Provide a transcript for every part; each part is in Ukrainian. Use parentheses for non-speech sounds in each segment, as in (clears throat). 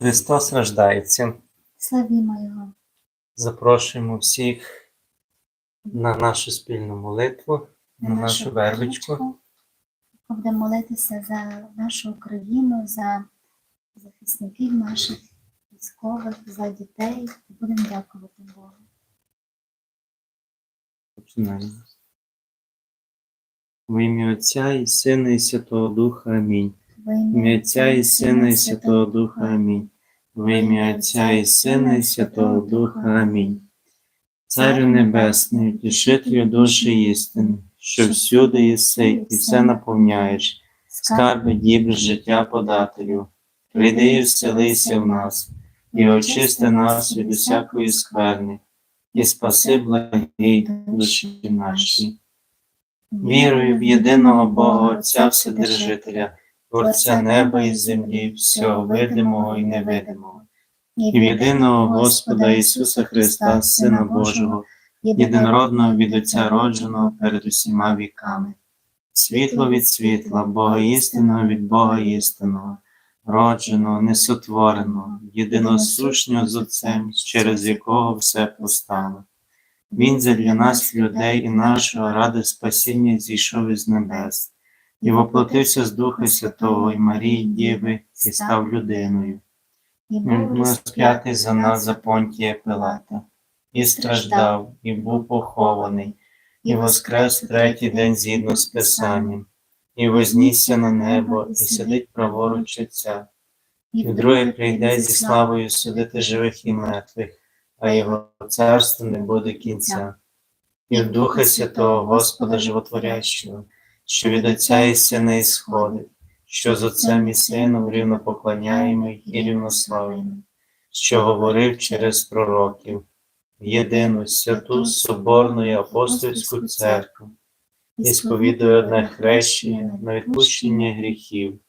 Христос рождається. Славімо Його. Запрошуємо всіх на нашу спільну молитву, на нашу вервичку. Будемо молитися за нашу Україну, за захисників наших військових, за дітей. І Будемо дякувати Богу. Починаємо. Во ім'я Отця і Сина, і Святого Духа. Амінь. Ім'я Отця і Сина, і Святого Духа. Амінь. Во ім'я Отця і Сина, і Святого Духа. Амінь. Царю Небесний, утішителю душі істини, що всюди єси і все наповняєш, скарби дібр життя подателю. Прийди і вселися в нас, і очисти нас від усякої скверни, і спаси благі душі наші. Вірую в єдиного Бога Отця Вседержителя, Творця неба і землі, всього видимого і невидимого, і в єдиного Господа Ісуса Христа, Сина Божого, єдинородного від Отця родженого перед усіма віками. Світло від світла, Бога істинного від Бога істинного, родженого, несотвореного, єдиносушнього з Отцем, через якого все постало. Він задля нас, людей і нашого ради спасіння зійшов із небес, і воплотився з Духа Святого і Марії Діви, і став людиною. Він був був розп'ятий за нас за понтія Пилата, і страждав, і був похований, і воскрес третій день згідно з Писанням, і вознісся на небо, і сидить праворуч Отця, і вдруге прийде зі славою судити живих і мертвих, а його царство не буде кінця. І в Духа Святого Господа Животворящого, що від Отця і Сина ісходить, що з Отцем і Сином рівно поклоняємий і рівнославимо, що говорив через пророків, єдину святу Соборну і апостольську церкву, і сповідує одне хрещення на відпущення гріхів,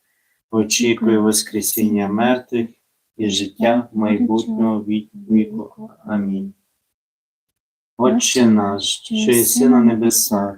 очікує Воскресіння мертвих і життя майбутнього віку. Амінь. Отче наш, що єси на небесах,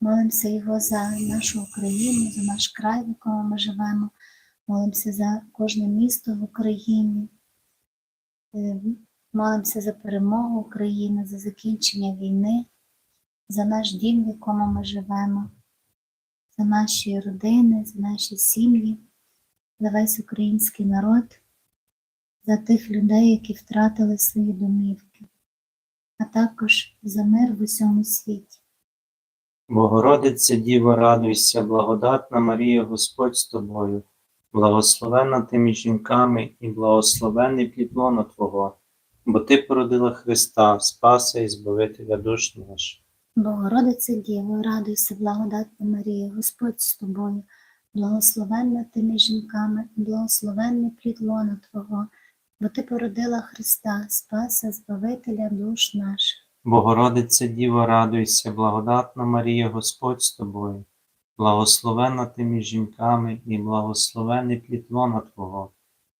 Молимося його за нашу Україну, за наш край, в якому ми живемо. Молимося за кожне місто в Україні. Е, Молимося за перемогу України, за закінчення війни, за наш дім, в якому ми живемо, за наші родини, за наші сім'ї, за весь український народ, за тих людей, які втратили свої домівки а також за мир в усьому світі. Богородице Діво, радуйся, благодатна Марія, Господь з тобою, благословенна ти між жінками і благословенний плід лона Твого, бо Ти породила Христа, Спаса і Збавителя душ наш. Богородице Діво, радуйся, благодатна Марія, Господь з тобою, благословенна ти між жінками, і благословенний плідлона Твого, бо ти породила Христа, Спаса, Збавителя душ наших. Богородице Діво, радуйся, благодатна Марія, Господь з тобою, благословенна ти між жінками і благословенний плід лона Твого,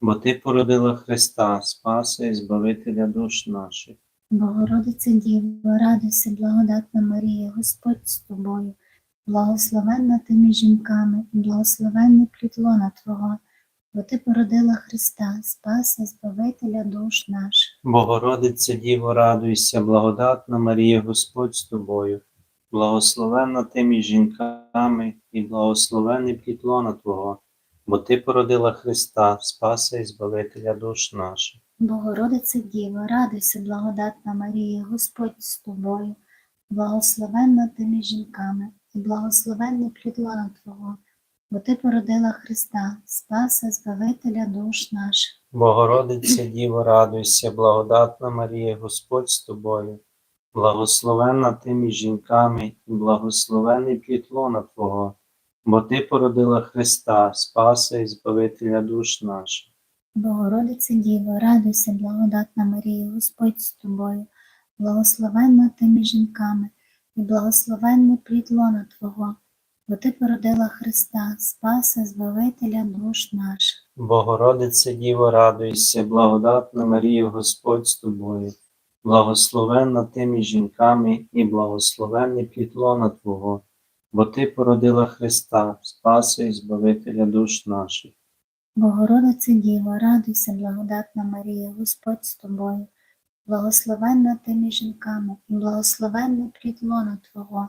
бо Ти породила Христа, Спаса і Збавителя душ наших. Богородице Діво, радуйся, благодатна Марія, Господь з тобою, благословенна ти між жінками, і благословенний плід Твого, бо ти породила Христа, Спаса, Збавителя душ наших. Богородице Діво, радуйся, благодатна Марія, Господь з тобою, благословенна ти між жінками і благословенний плід лона Твого, бо Ти породила Христа, Спаса і Збавителя душ наших. Богородице Діво, радуйся, благодатна Марія, Господь з тобою, благословенна ти між жінками, і благословенний плід лона Твого, бо ти породила Христа, Спаса, Збавителя душ наших. Богородице Діво, радуйся, благодатна Марія, Господь з тобою, благословенна ти між жінками і благословенний плід лона Твого, бо Ти породила Христа, Спаса і Збавителя душ наших. Богородице Діво, радуйся, благодатна Марія, Господь з тобою, благословенна ти між жінками, і благословенний плід лона Твого, бо ти породила Христа, Спаса, Збавителя душ наших. Богородице Діво, радуйся, благодатна Марія, Господь з тобою, благословенна ти між жінками і благословенний плід Твого, бо ти породила Христа, Спаса і Збавителя душ наших. Богородице Діво, радуйся, благодатна Марія, Господь з тобою, благословенна ти між жінками, і благословенний плід лона Твого,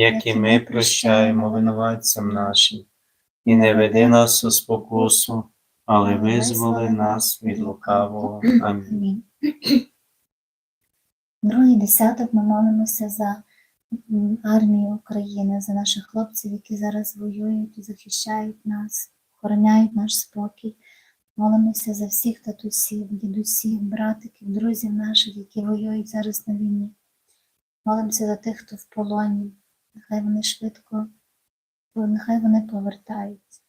як і ми прощаємо винуватцям нашим. І не веди нас у спокусу, але визволи нас від лукавого. Амінь. Другий десяток ми молимося за армію України, за наших хлопців, які зараз воюють і захищають нас, охороняють наш спокій. Молимося за всіх татусів, дідусів, братиків, друзів наших, які воюють зараз на війні. Молимося за тих, хто в полоні. Нехай вони швидко, нехай вони повертаються.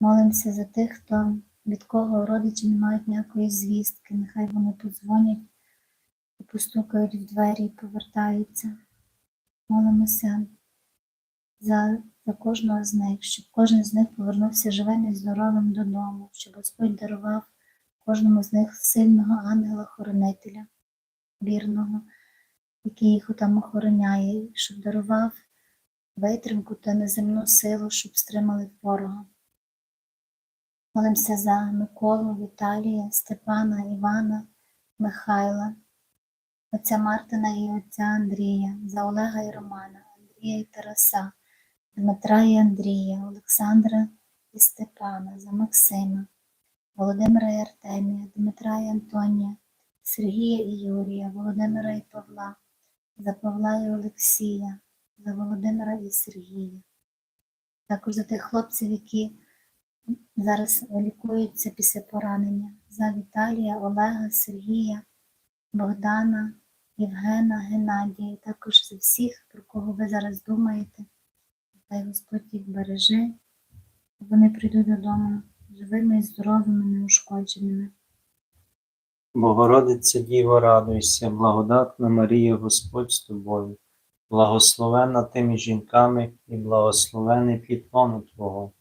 Молимося за тих, хто від кого родичі не мають ніякої звістки, нехай вони подзвонять постукають в двері і повертаються. Молимося за, за кожного з них, щоб кожен з них повернувся живим і здоровим додому, щоб Господь дарував кожному з них сильного ангела-хоронителя, вірного, який їх там охороняє, щоб дарував витримку та неземну силу, щоб стримали ворога. Молимося за Миколу, Віталія, Степана, Івана, Михайла, отця Мартина і отця Андрія, за Олега і Романа, Андрія і Тараса, Дмитра і Андрія, Олександра і Степана, за Максима, Володимира і Артемія, Дмитра і Антонія, Сергія і Юрія, Володимира і Павла, за Павла і Олексія, за Володимира і Сергія. Також за тих хлопців, які зараз лікуються після поранення, за Віталія, Олега, Сергія, Богдана, Євгена, Геннадія, також за всіх, про кого ви зараз думаєте. Хай Господь їх береже, вони прийдуть додому живими і здоровими, неушкодженими. Богородиця Діво, радуйся, благодатна Марія, Господь з тобою, благословенна ти між жінками і благословений плід Твого,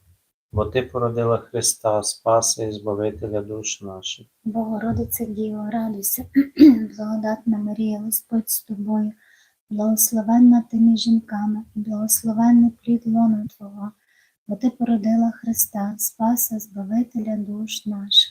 бо ти породила Христа, Спаса і Збавителя душ наших. Богородице Діво, радуйся, (clears throat) благодатна Марія, Господь з тобою, благословенна ти між жінками, і благословенний плід Твого, бо ти породила Христа, Спаса, Збавителя душ наших.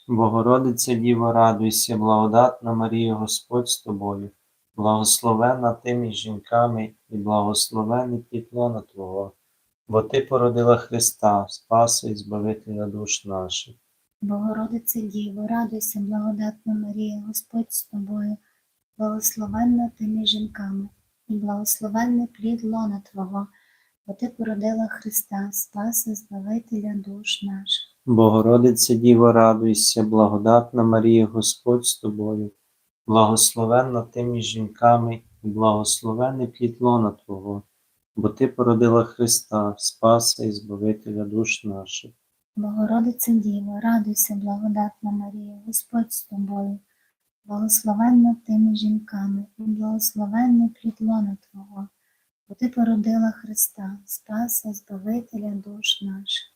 Богородиця Діво, радуйся, благодатна Марія, Господь з тобою, благословенна ти між жінками і благословений плід лона Твого, бо ти породила Христа, Спаса і Збавителя душ наших. Богородице Діво, радуйся, благодатна Марія, Господь з тобою, благословенна ти між жінками, і благословенний плід лона Твого, бо ти породила Христа, Спаса, Збавителя душ наших. Богородиця Діво, радуйся, благодатна Марія, Господь з тобою, благословенна ти між жінками і благословений плід лона Твого, бо ти породила Христа, Спаса і Збавителя душ наших. Богородице Діво, радуйся, благодатна Марія, Господь з тобою, благословенна ти між жінками, і благословенний плід лона Твого, бо ти породила Христа, Спаса, і Збавителя душ наших.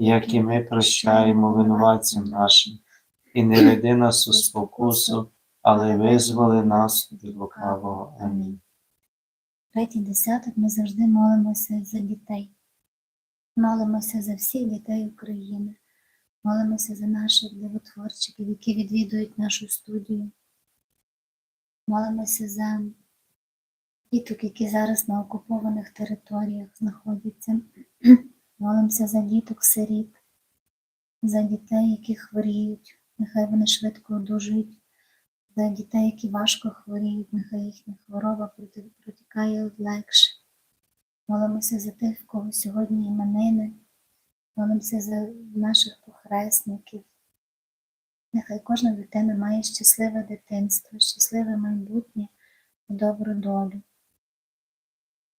як і ми прощаємо винуватцям нашим, і не веди нас у спокусу, але визволи нас від лукавого. Амінь. Третій десяток ми завжди молимося за дітей. Молимося за всіх дітей України. Молимося за наших дивотворчиків, які відвідують нашу студію. Молимося за діток, які зараз на окупованих територіях знаходяться. Молимося за діток сиріт, за дітей, які хворіють. Нехай вони швидко одужують за дітей, які важко хворіють, нехай їхня хвороба протікає легше. Молимося за тих, в кого сьогодні іменини, молимося за наших похресників. Нехай кожна дитина має щасливе дитинство, щасливе майбутнє і добру долю.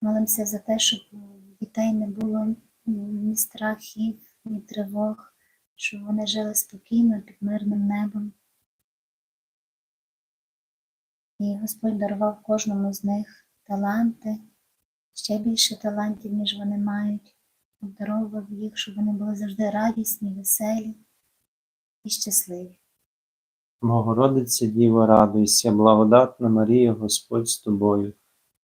Молимося за те, щоб дітей не було ні страхів, ні тривог, щоб вони жили спокійно під мирним небом. І Господь дарував кожному з них таланти, ще більше талантів, ніж вони мають, обдаровував їх, щоб вони були завжди радісні, веселі і щасливі. Богородице Діво, радуйся, благодатна Марія, Господь з тобою,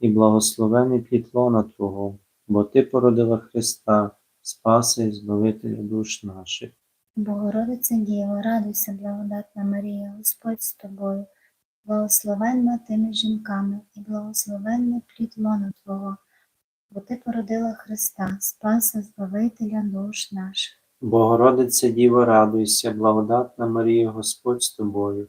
і благословений плід лона Твого, бо Ти породила Христа, Спаса і Збавителя душ наших. Богородице Діво, радуйся, благодатна Марія, Господь з тобою, благословенна ти між жінками, і благословенний плід лона Твого, бо ти породила Христа, Спаса, Збавителя душ наших. Богородице Діво, радуйся, благодатна Марія, Господь з тобою,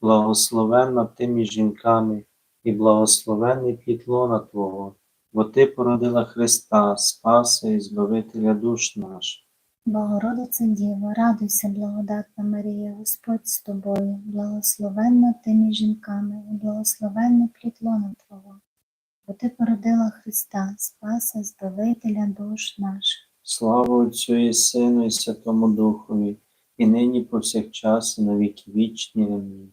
благословенна ти між жінками і благословенний плід лона Твого, бо Ти породила Христа, Спаса і Збавителя душ наших. Богородице Діво, радуйся, благодатна Марія, Господь з тобою, благословенна ти між жінками, і благословенний плід лона Твого, бо ти породила Христа, Спаса, Збавителя душ наших. Слава Отцю і Сину і Святому Духові, і нині повсякчас, і на віки вічні. Амінь.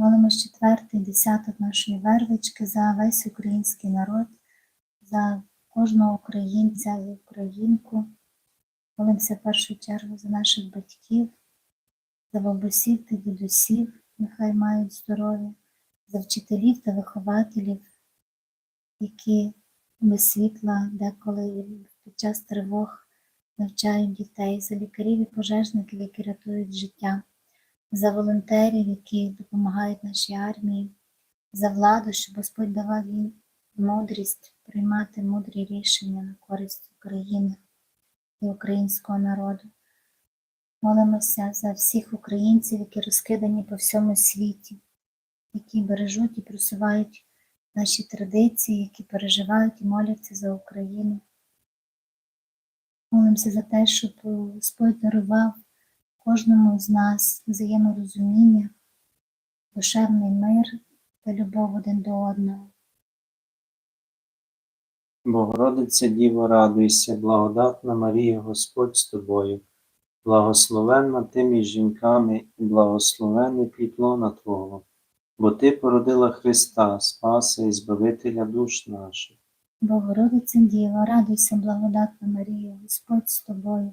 Молимо четвертий десяток нашої вервички за весь український народ, за кожного українця і українку. Молимося в першу чергу за наших батьків, за бабусів та дідусів, нехай мають здоров'я, за вчителів та вихователів, які без світла деколи під час тривог навчають дітей, за лікарів і пожежників, які рятують життя за волонтерів, які допомагають нашій армії, за владу, щоб Господь давав їм мудрість приймати мудрі рішення на користь України і українського народу. Молимося за всіх українців, які розкидані по всьому світі, які бережуть і просувають наші традиції, які переживають і моляться за Україну. Молимося за те, щоб Господь дарував кожному з нас взаєморозуміння, душевний мир та любов один до одного. Богородице Діво, радуйся, благодатна Марія, Господь з тобою, благословенна ти між жінками і благословенний плід лона Твого, бо Ти породила Христа, Спаса і Збавителя душ наших. Богородице Діва, радуйся, благодатна Марія, Господь з тобою,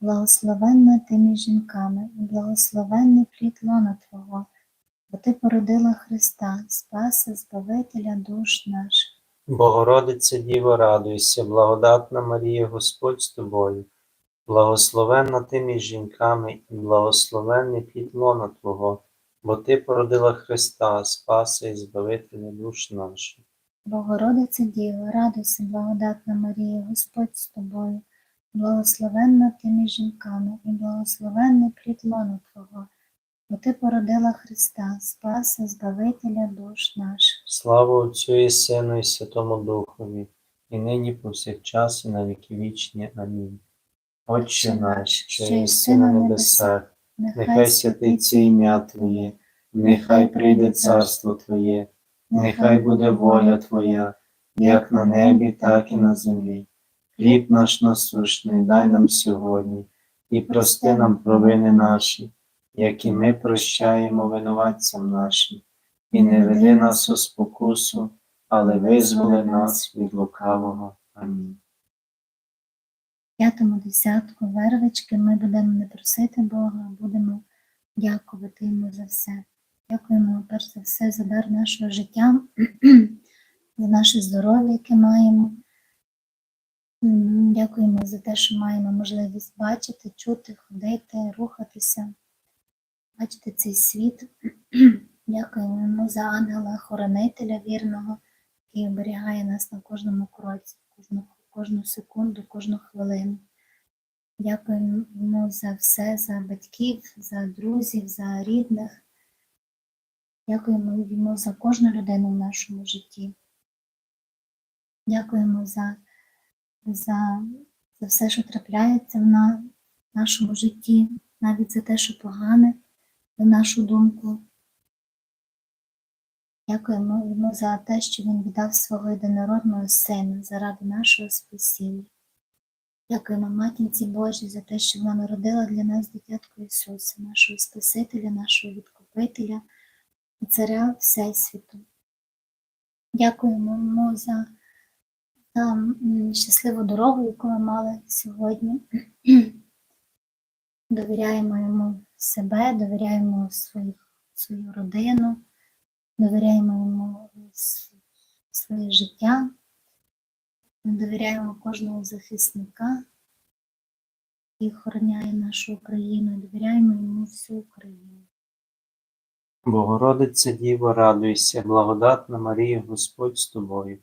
благословенна ти між жінками і благословенний плід лона Твого, бо ти породила Христа, Спаса, Збавителя душ наших. Богородице Діво, радуйся, благодатна Марія, Господь з тобою, благословенна ти між жінками і благословенний плід лона Твого, бо Ти породила Христа, Спаса і Збавителя душ наших. Богородице Діво, радуйся, благодатна Марія, Господь з тобою, благословенна ти між жінками і благословенний плід лона Твого, бо ти породила Христа, Спаса, Збавителя душ наших. Слава Отцю і Сину і Святому Духові, і нині повсякчас, і на віки вічні. Амінь. Отче наш, що єси на небесах, нехай святиться ім'я Твоє, нехай прийде царство Твоє, нехай буде воля Твоя, як на небі, так і на землі. Хліб наш насущний дай нам сьогодні, і прости нам провини наші, як і ми прощаємо винуватцям нашим, і не веди нас у спокусу, але визволи нас від лукавого. Амінь. п'ятому десятку вервички ми будемо не просити Бога, будемо дякувати йому за все. Дякуємо перш за все за дар нашого життя, (clears throat) за наше здоров'я, яке маємо. Дякуємо за те, що маємо можливість бачити, чути, ходити, рухатися, бачити цей світ. (clears throat) Дякуємо йому за ангела-хоронителя вірного, який оберігає нас на кожному кроці, кожну, кожну секунду, кожну хвилину. Дякуємо йому за все, за батьків, за друзів, за рідних. Дякуємо йому за кожну людину в нашому житті. Дякуємо за, за, за все, що трапляється в на, нашому житті, навіть за те, що погане. нашу думку. Дякуємо йому за те, що він віддав свого єдинородного сина заради нашого спасіння. Дякуємо Матінці Божій за те, що вона народила для нас дитятко Ісуса, нашого Спасителя, нашого Відкупителя Царя Всесвіту. Дякуємо йому за, за щасливу дорогу, яку ми мали сьогодні. (clears throat) Довіряємо йому себе, довіряємо свою, свою родину, довіряємо йому своє життя, довіряємо кожного захисника, який охороняє нашу Україну, довіряємо йому всю Україну. Богородице Діво, радуйся, благодатна Марія, Господь з тобою,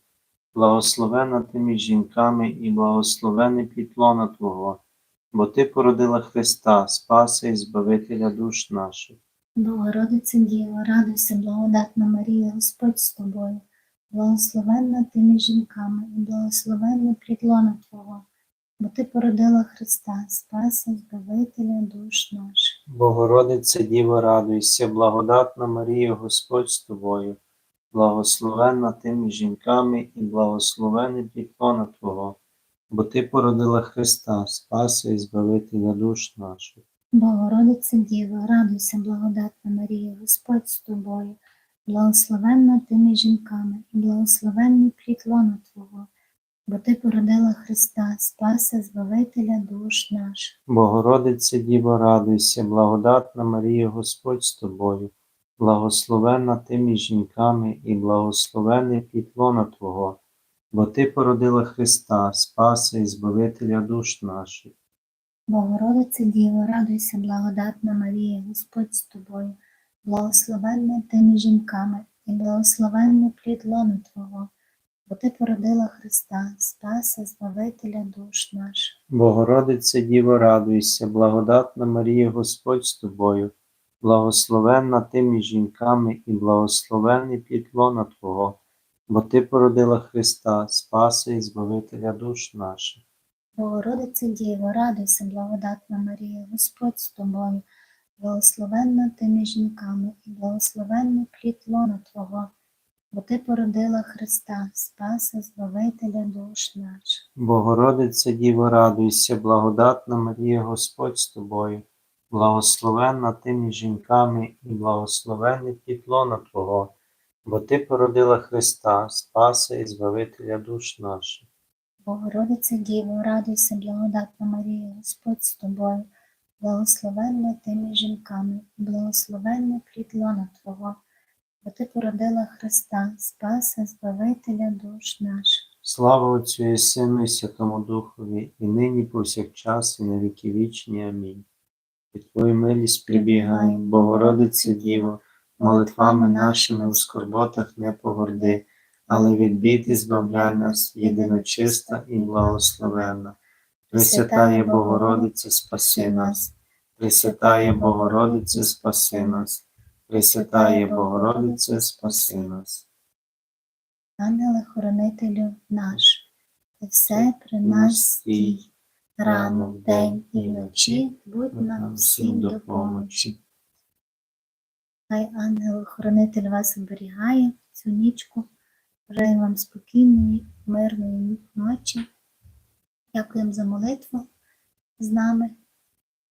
благословена ти між жінками і благословений плітлона Твого, бо Ти породила Христа, Спаса і Збавителя душ наших. Богородице Діво, радуйся, благодатна Марія, Господь з тобою, благословенна ти між жінками і благословенне плітлона Твого, бо ти породила Христа, Спаса, Збавителя душ наших. Богородице Діво, радуйся, благодатна Марія, Господь з тобою, благословенна ти між жінками і благословений плітлона Твого, бо Ти породила Христа, Спаса і Збавителя душ наших. Богородице Діво, радуйся, благодатна Марія, Господь з тобою, благословенна ти між жінками і благословенний плід лона Твого, бо ти породила Христа, Спаса, Збавителя душ наших. Богородице Діво, радуйся, благодатна Марія, Господь з тобою, благословенна ти між жінками і благословений плітлона Твого, бо Ти породила Христа, Спаса і Збавителя душ наших. Богородице Діво, радуйся, благодатна Марія, Господь з тобою, благословенна ти між жінками і благословенний плід Твого, бо ти породила Христа, Спаса, Збавителя душ наших. Богородице Діво, радуйся, благодатна Марія, Господь з тобою, благословенна ти між жінками і благословений плітлона Твого, бо Ти породила Христа, Спаса і Збавителя душ наших. Богородице Діво, радуйся, благодатна Марія, Господь з тобою, благословенна ти між жінками і благословенний плід лона Твого, бо ти породила Христа, Спаса, Збавителя душ наших. Богородице Діво, радуйся, благодатна Марія, Господь з тобою, благословенна ти між жінками і благословений плітлона Твого, бо Ти породила Христа, Спаса і Збавителя душ наших. Богородице Діво, радуйся, благодатна Марія, Господь з тобою, благословенна ти між жінками, і благословенний плід лона Твого, бо ти породила Христа, Спаса, Збавителя душ наших. Слава Отцю і Сину і Святому Духові, і нині повсякчас, і на віки вічні. Амінь. Під Твою милість прибігай, Богородице Діво, молитвами нашими у скорботах не погорди, але від біди збавляй нас, єдиночиста і благословенна. Пресвятає Богородице, спаси нас, Пресвятає Богородице, спаси нас, Пресвятає Богородице, спаси нас. Ангеле хоронителю наш, ти все при нас стій, рано, вдень і вночі будь нам всім допомочі. Хай ангел-хоронитель вас оберігає цю нічку. Бажаємо вам спокійної, мирної ночі. Дякуємо за молитву з нами,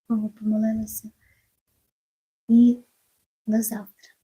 кого помолилися. І до завтра.